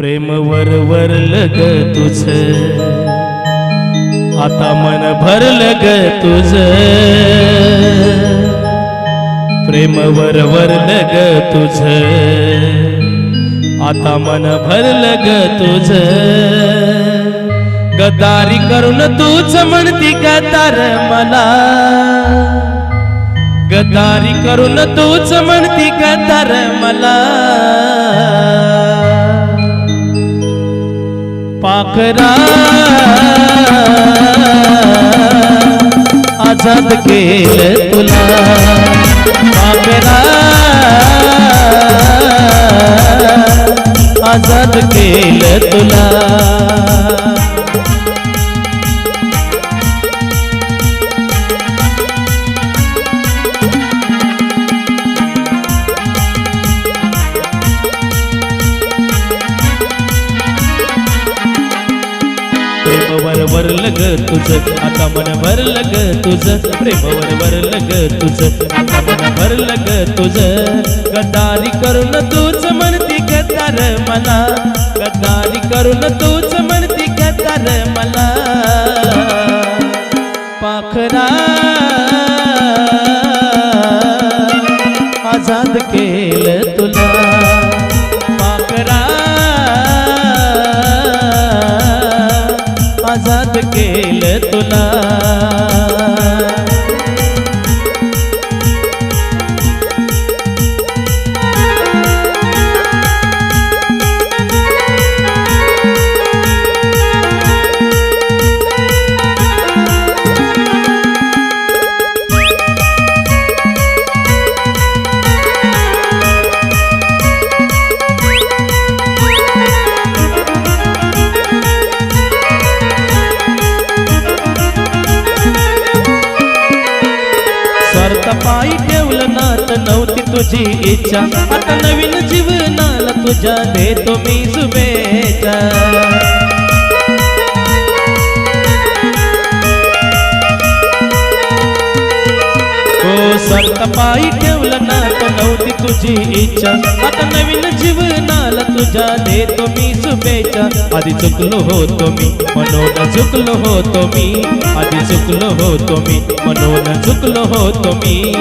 प्रेम वर लग तुझ. आता मन भर लग तुझ. प्रेम वर लग तुझ. आता मन भर लग तुझ. गदारी करून तूच म्हणती गदार मला. गदारी करून तूच म्हणती गदार मला. पाखरा आझाद केलं तुला. पाखरा आझाद केलं तुला. ग तुझं. आता मन भरलं ग तुझ. प्रेमवर वरलं ग तुझ. आता मन भरलं ग तुझ. गद्दारी करून तूच म्हणती गद्दार मला. गद्दारी करून तूच म्हणती गद्दार मला. पाखरा. आझाद केलं. तुझी इच्छा आता नवीन जीवनाला तुझ्या देतो मी शुभेच्छा. हो स्वार्थ पायी ठेवलं ना तुझी इच्छा. आता नवीन जीवनाला तुझ्या देतो मी शुभेच्छा. आधी चुकलो होतो मी म्हणून चुकलो होतो मी. आधी चुकलो होतो मी म्हणून चुकलो होतो मी.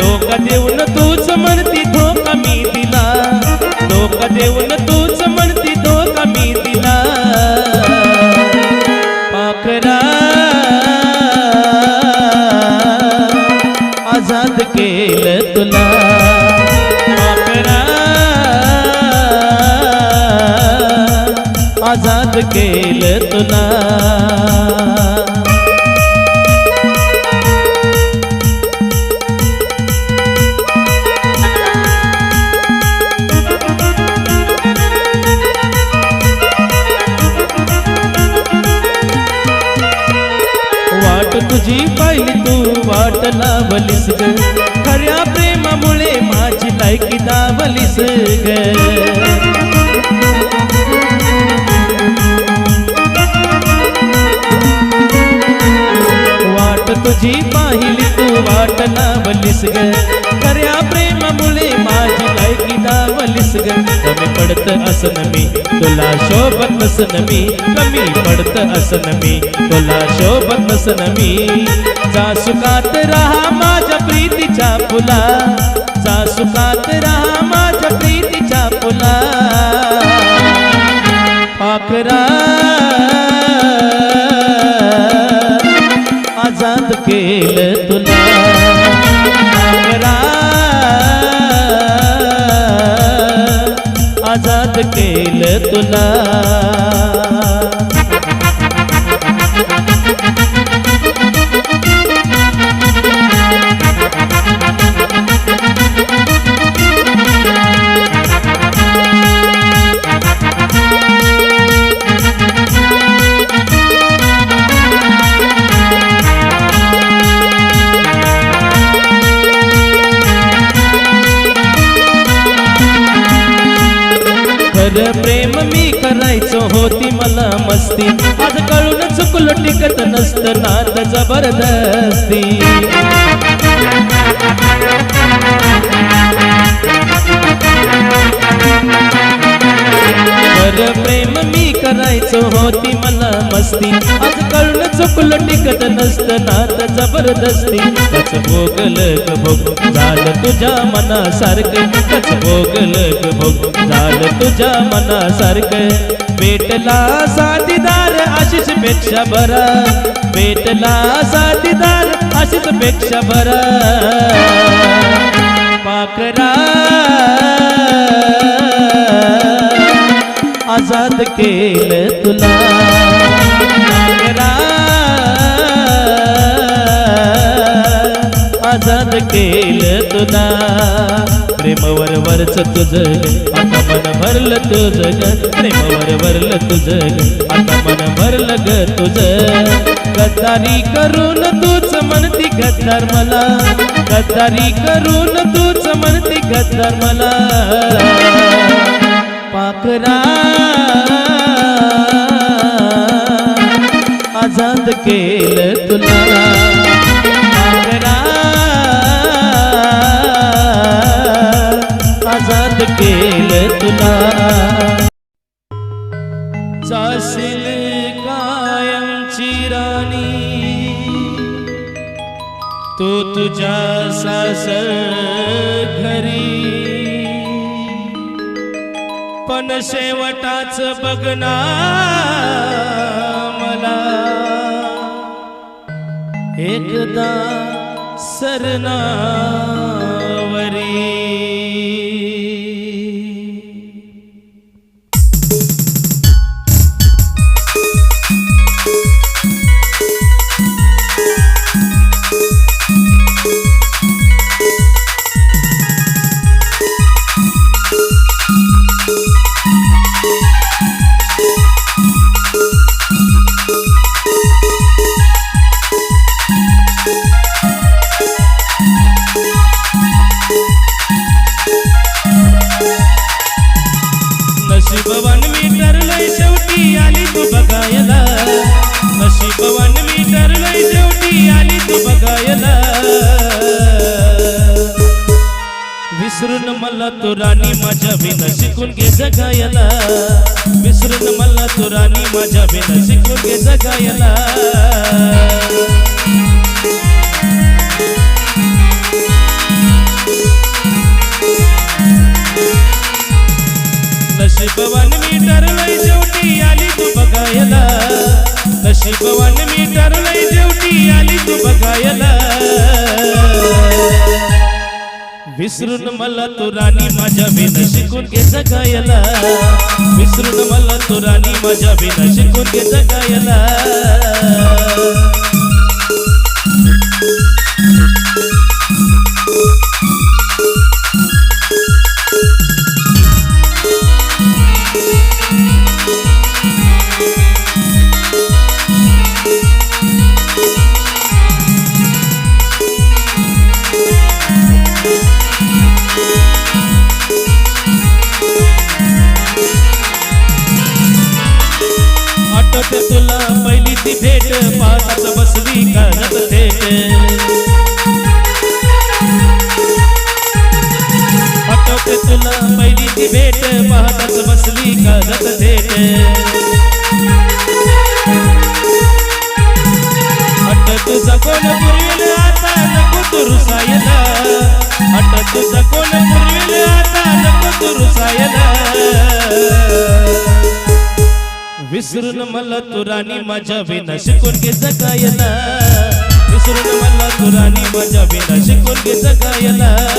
धोका देऊन तूच म्हणती धोका मी दिला. धोका देऊन तू आझाद केलं तुला. वाट तुझी पाहिली तू वाट लावलीस ग. खऱ्या प्रेमामुळे माझी लायकी दावलीस ग. तुझी पाहिली तू वाट लावलीस ग. खऱ्या प्रेमामुळे माझी लायकी दावलीस ग. कमी पडत असन मी तुला शोभत असन मी. कमी पडत असन मी तुला शोभत असन मी. जा सुखात राहा माझ्या प्रीतीच्या फुला. जा सुखात राहा माझ्या प्रीतीच्या फुला. पाखरा. आझाद केलं तुला. आजाद केलं तुला. खरं प्रेम मी करायचो होती मला मस्ती. आज कळून चुकलो टिकत नसत नात जबरदस्ती. प्रेम करायचं होती मला मस्ती. आज कळण चुकलं टिकत नसतं नात जबरदस्ती. कच भोगल भोग झालं तुझ्या मनासारखं. कच भोगल भोग झालं तुझ्या मनासारखं. भेटला साथीदार आशिषपेक्षा बरा. भेटला साथीदार आशिषपेक्षा बरा. पाकरा आजाद केलं तुला. पाकरा आजाद केलं तुला. प्रेमवर वरच तुझं आता मन भरलं तुझं प्रेमवर भरलं तुझं आता मन भरलं ग तुझं. गद्दारी करून तूच म्हणती गद्दार मला. गद्दारी करून तूच म्हणती गद्दार मला. पाखरा आजाद केलं तुला. पाखरा आजाद केलं तुला. जाशील कायमची राणी तू तुझ्या सासर घरी पण शेवटाच बघना मला. एकदा सरना बघायला. नशीबवान मी ठरलंय शेवटी आली तू बघायला. विसरून मला तू राणी माझ्या बिना शिकून घे जगायला. विसरून मला तू राणी माझ्या बिना शिकून घे जगायला. नशीबवान मी ठरलंय बघायला नशीबवान मी ठरलंय जेवटी आली तू बघायला. विसरून मला तो राणी माझ्या बिना शिकून घे जगायला. विसरून मला तो राणी माझ्या बिना शिकून घे जगायला. पाहताच बसली विसरून मला तू राणी माझ्या बिना शिकून घे जगायला. विसरून मला तू राणी माझ्या बिना शिकून घे जगायला.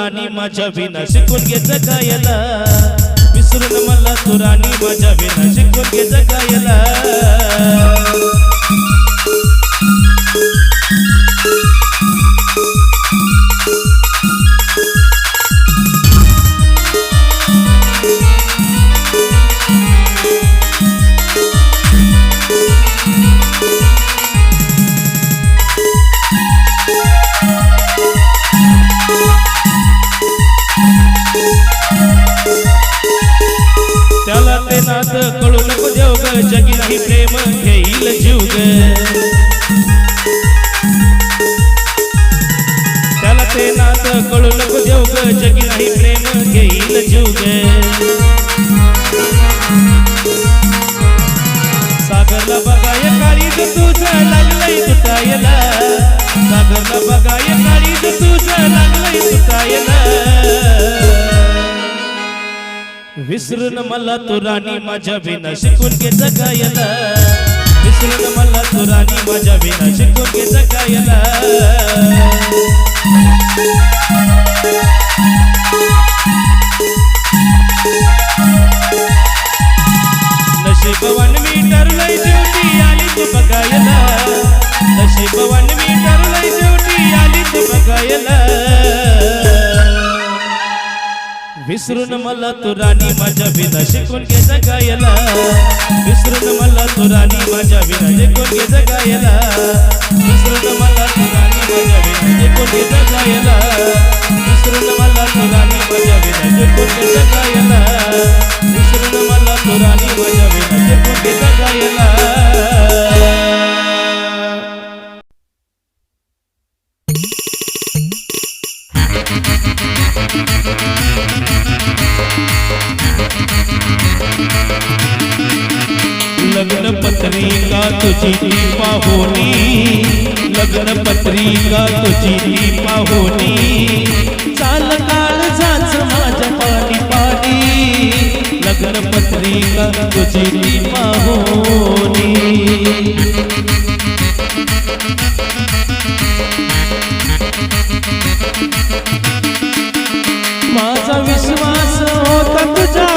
मला राणी माझ्या विना शिकून घे जगायला विसरून मला तू राणी माझ्या विना शिकून घे जगायला विसरून मला तू राणी माझ्या विना शिकून घे जगायला. विसरून मला तू राणी माझ्या विना शिकून घे जगायला. नशीबवान मी ठरलंय शेवटी आली तू बघायला. नशीबवान मी ठरलंय शेवटी आली तू बघायला. विसरून मला तू राणी माझ्या विना शिकून घे जगायला. विसरून मला तू राणी माझ्या विना शिकून घे जगायला. विसरून मला तू राणी माझ्या विना शिकून घे जगायला. विसरून मला तू राणी माझ्या विना शिकून घे जगायला. विसरून मला तू राणी माझ्या विना शिकून घे जगायला. Thank you. पत्रिका तुझी ती पाहुणी लग्न पत्रिका तुझी ती पाहुणी चाल काळ जाच माझ्या पाणी पाणी लग्न पत्रिका तुझी ती पाहुणी माझा विश्वास होता तुझा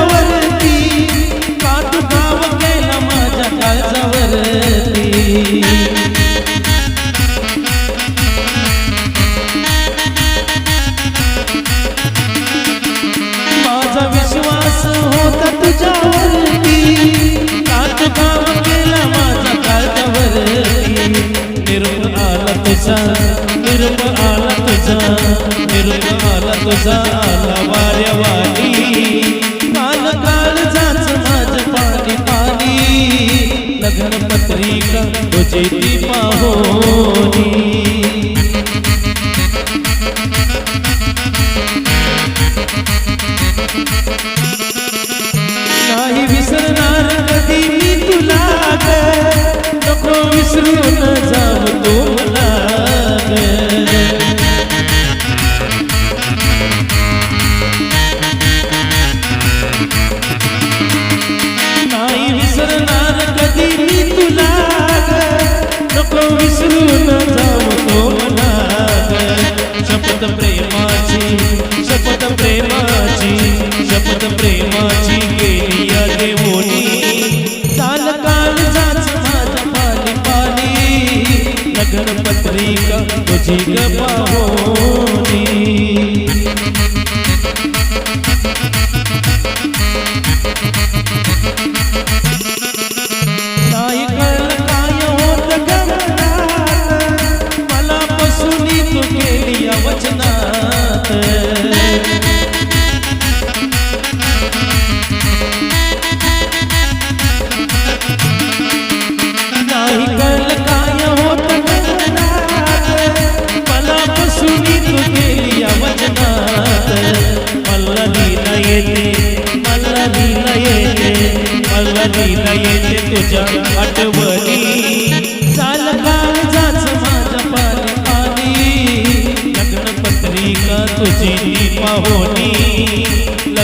ना पत्रिका तुझी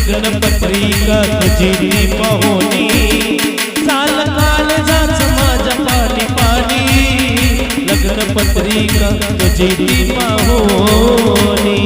गणपती गणपती पाहुणी चाल काल जाच माझ्या पाणी पाणी लग्नपत्री गणपती पाहुणी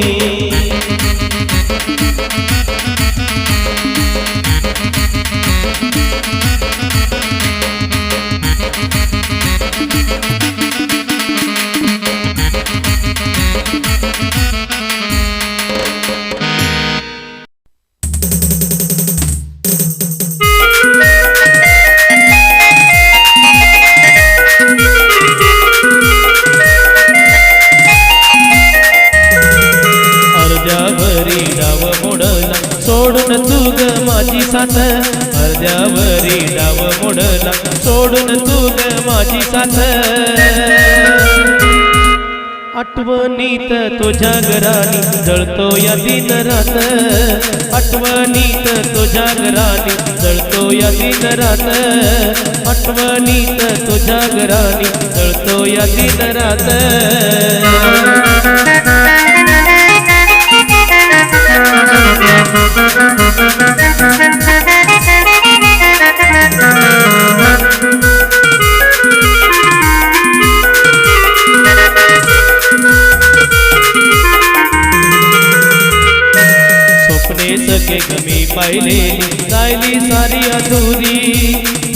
आठवणीत तुझ्या घरानी जळतो या दिन रात. आठवणीत तुझ्या घरानी जळतो या दिन रात. आठवणीत तुझ्या घरानी जळतो या दिन रात. ने सके कमी पहले। साइली सारी अधूरी,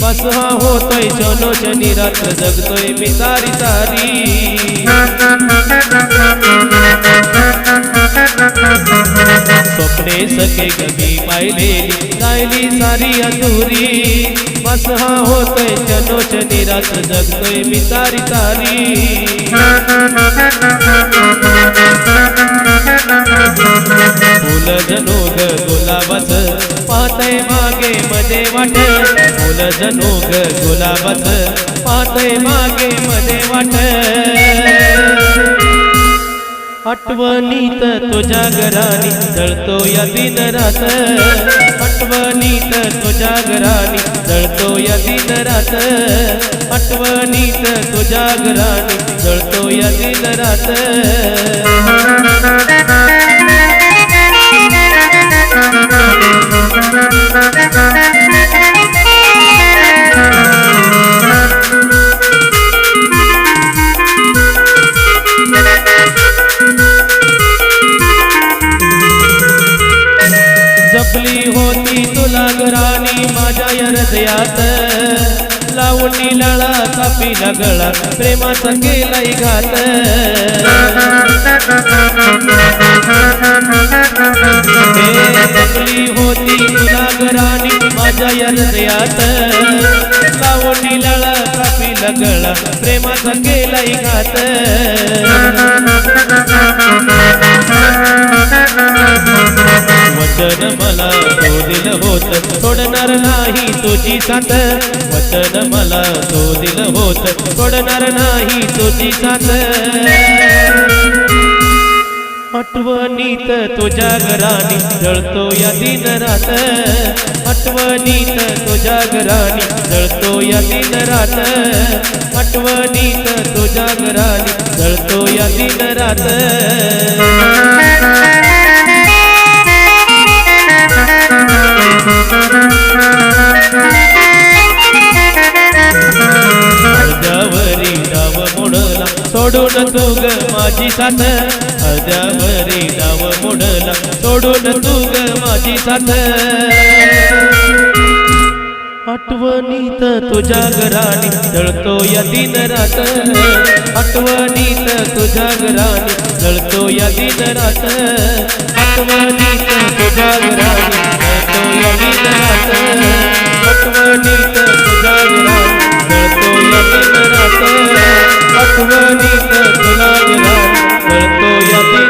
बस हाँ हो तो चलो चनी रात जग तो मितारी सारी। सपने सके कभी पहले। साइली सारी अधूरी, बस हाँ हो तो चलो चनी रात जग तो मितारी सारी। फुल जनोग गुलाबाच. पाहतय मागे मध्ये वाट. फुल जनोग गुलाबाच. पाहतय मागे मध्ये वाट. आठवणीत तुझ्या घरानी जळतो या दिन रात आठवणीत तुझ्या घरानी जळतो या दिन रात आठवणीत तुझ्या घरानी जळतो या दिन रात जपली होती तुला घराणी माझ्या हृदयात. लावणी लळा कापीला गळा प्रेमाचा केलाय घात. हे जपली होती तुला घरानी माझ्या या हृदयात. लावणी लळा कापी लगळा प्रेमाचा केलाय घात. वचन मला तो दिल होत सोडणार नाही तुझी साथ. वचन मला तो दिल होत सोडणार नाही तुझी साथ. आठवणीत तुझ्या घरानी जळतो या दिन रात आठवणीत तुझ्या घरानी जळतो या दिन रात आठवणीत तुझ्या घरानी जळतो या दिन रात Thank you. सोडून तू ग माझी साथ. अजावरी नाव मोडला. सोडून तू ग माझी साथ. आठवणीत तुझ्या घराणी जळतो या दिन रात. आठवणीत तुझ्या घराणी जळतो या दिन रात. आठवणीत तुझ्या घराणी जळतो या दिन रात. आठवणीत तुझ्या घराणी તો યતિ